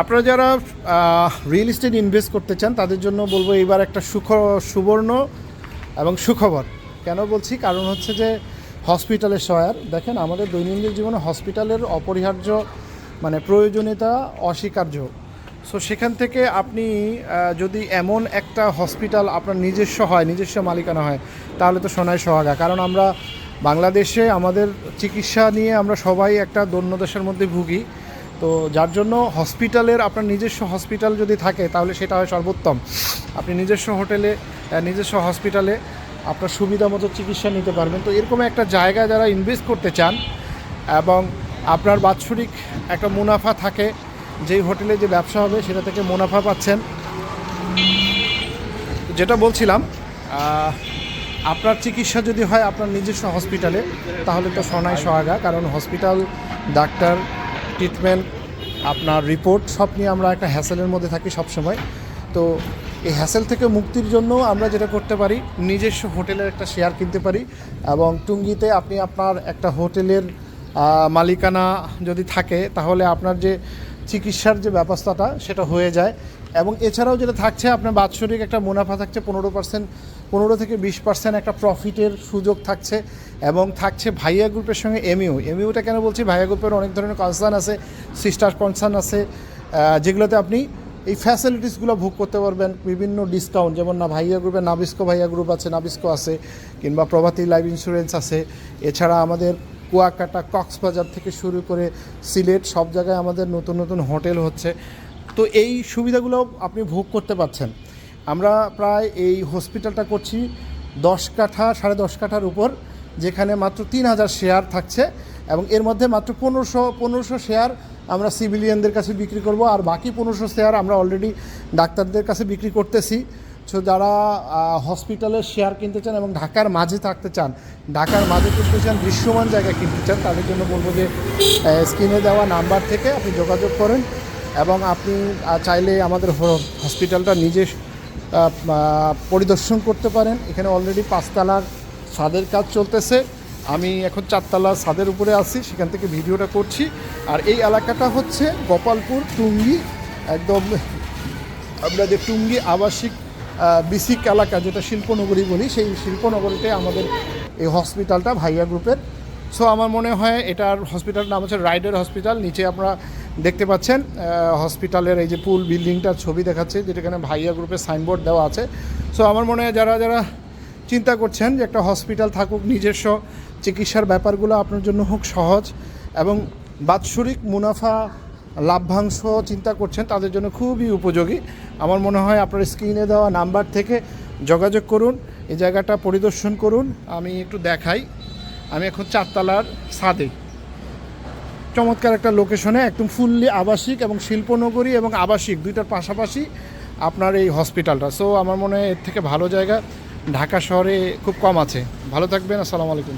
আপনারা যারা real estate invest করতে চান, তাদের জন্য বলব এইবার একটা সুখ, সুবর্ণ এবং সুখবর। কেন বলছি? কারণ হচ্ছে যে হসপিটালের সহায়ার দেখেন, আমাদের দৈনন্দিন জীবনে হসপিটালের অপরিহার্য মানে প্রয়োজনীয়তা অস্বীকার্য। সো সেখান থেকে আপনি যদি এমন একটা হসপিটাল আপনার নিজস্ব হয়, নিজস্ব মালিকানা হয়, তাহলে তো সোনায় সোহাগা। কারণ আমরা বাংলাদেশে আমাদের চিকিৎসা নিয়ে আমরা সবাই একটা দৈন্যদশার মধ্যে ভুগি। তো যার জন্য হসপিটালের আপনার নিজস্ব হসপিটাল যদি থাকে, তাহলে সেটা হয় সর্বোত্তম। আপনি নিজস্ব হোটেলে নিজস্ব হসপিটালে আপনার সুবিধা মতো চিকিৎসা নিতে পারবেন। তো এরকম একটা জায়গায় যারা ইনভেস্ট করতে চান এবং আপনার বাৎসরিক একটা মুনাফা থাকে, যেই হোটেলে যে ব্যবসা হবে সেটা থেকে মুনাফা পাচ্ছেন। যেটা বলছিলাম আপনার চিকিৎসা যদি হয় আপনার নিজস্ব হসপিটালে, তাহলে তো সোনায় সোহাগা, কারণ হসপিটাল, ডাক্তার ট্রিটমেন্ট আপনার রিপোর্ট সব নিয়ে আমরা একটা হ্যাসেলের মধ্যে থাকি সবসময়। তো এই হ্যাসেল থেকে মুক্তির জন্য আমরা যেটা করতে পারি, নিজস্ব হোটেলের একটা শেয়ার কিনতে পারি এবং টুঙ্গিতে আপনি আপনার একটা হোটেলের মালিকানা যদি থাকে, তাহলে আপনার যে চিকিৎসার যে ব্যবস্থাটা, সেটা হয়ে যায়। এবং এছাড়াও যেটা থাকছে, আপনার বাৎসরিক একটা মুনাফা থাকছে, পনেরো পার্সেন্ট পনেরো থেকে বিশ পার্সেন্ট একটা প্রফিটের সুযোগ থাকছে। এবং থাকছে ভাইয়া গ্রুপের সঙ্গে এমইউ। এমইউটা কেন বলছি? ভাইয়া গ্রুপের অনেক ধরনের কনসার্ন আছে সিস্টার কনসার্ন আছে যেগুলোতে আপনি এই ফ্যাসিলিটিসগুলো ভোগ করতে পারবেন। বিভিন্ন ডিসকাউন্ট যেমন না ভাইয়া গ্রুপে নাবিস্কো ভাইয়া গ্রুপ আছে, নাবিস্কো আছে, কিংবা প্রভাতী লাইফ ইন্স্যুরেন্স আছে। এছাড়া আমাদের কুয়াকাটা, কক্সবাজার থেকে শুরু করে সিলেট, সব জায়গায় আমাদের নতুন নতুন হোটেল হচ্ছে। তো এই সুবিধাগুলো আপনি ভোগ করতে পারছেন। আমরা প্রায় এই হসপিটালটা করছি দশ কাঠা, সাড়ে দশ কাঠার উপর। যেখানে মাত্র তিন হাজার শেয়ার থাকছে এবং এর মধ্যে মাত্র পনেরোশো পনেরোশো শেয়ার আমরা সিভিলিয়ানদের কাছে বিক্রি করব আর বাকি পনেরোশো শেয়ার আমরা অলরেডি ডাক্তারদের কাছে বিক্রি করতেছি। সো যারা হসপিটালের শেয়ার কিনতে চান এবং ঢাকার মাঝে থাকতে চান, ঢাকার মাঝে কিনতে চান, দৃশ্যমান জায়গা কিনতে চান, তাদের জন্য বলব যে স্ক্রিনে দেওয়া নাম্বার থেকে আপনি যোগাযোগ করেন এবং আপনি চাইলে আমাদের হসপিটালটা নিজে পরিদর্শন করতে পারেন। এখানে অলরেডি পাঁচতলার ছাদের কাজ চলতেছে। আমি এখন চারতলা ছাদের উপরে আছি, সেখান থেকে ভিডিওটা করছি। আর এই এলাকাটা হচ্ছে গোপালপুর টুঙ্গি, একদম আমরা যে টুঙ্গি আবাসিক বিসিক এলাকা যেটা শিল্পনগরী বলি, সেই শিল্পনগরীতে আমাদের এই হসপিটালটা ভাইয়া গ্রুপের। সো আমার মনে হয় এটার হসপিটালের নাম হচ্ছে রাইডার হসপিটাল। নিচে আপনারা দেখতে পাচ্ছেন হসপিটালের এই যে পুল, বিল্ডিংটার ছবি দেখাচ্ছে, যেটা এখানে ভাইয়া গ্রুপের সাইনবোর্ড দেওয়া আছে। সো আমার মনে হয় যারা যারা চিন্তা করছেন যে একটা হসপিটাল থাকুক, নিজস্ব চিকিৎসার ব্যাপারগুলো আপনার জন্য হোক সহজ এবং বাৎসরিক মুনাফা লাভ্যাংশ চিন্তা করছেন, তাদের জন্য খুবই উপযোগী। আমার মনে হয় আপনার স্ক্রিনে দেওয়া নাম্বার থেকে যোগাযোগ করুন, এই জায়গাটা পরিদর্শন করুন। আমি একটু দেখাই। আমি এখন চারতলার ছাদে। চমৎকার একটা লোকেশনে একদম ফুললি আবাসিক এবং শিল্পনগরী এবং আবাসিক, দুইটার পাশাপাশি আপনার এই হসপিটালটা সো আমার মনে হয় এর থেকে ভালো জায়গা। ঢাকা শহরে খুব কম আছে। ভালো থাকবেন আসসালামু আলাইকুম।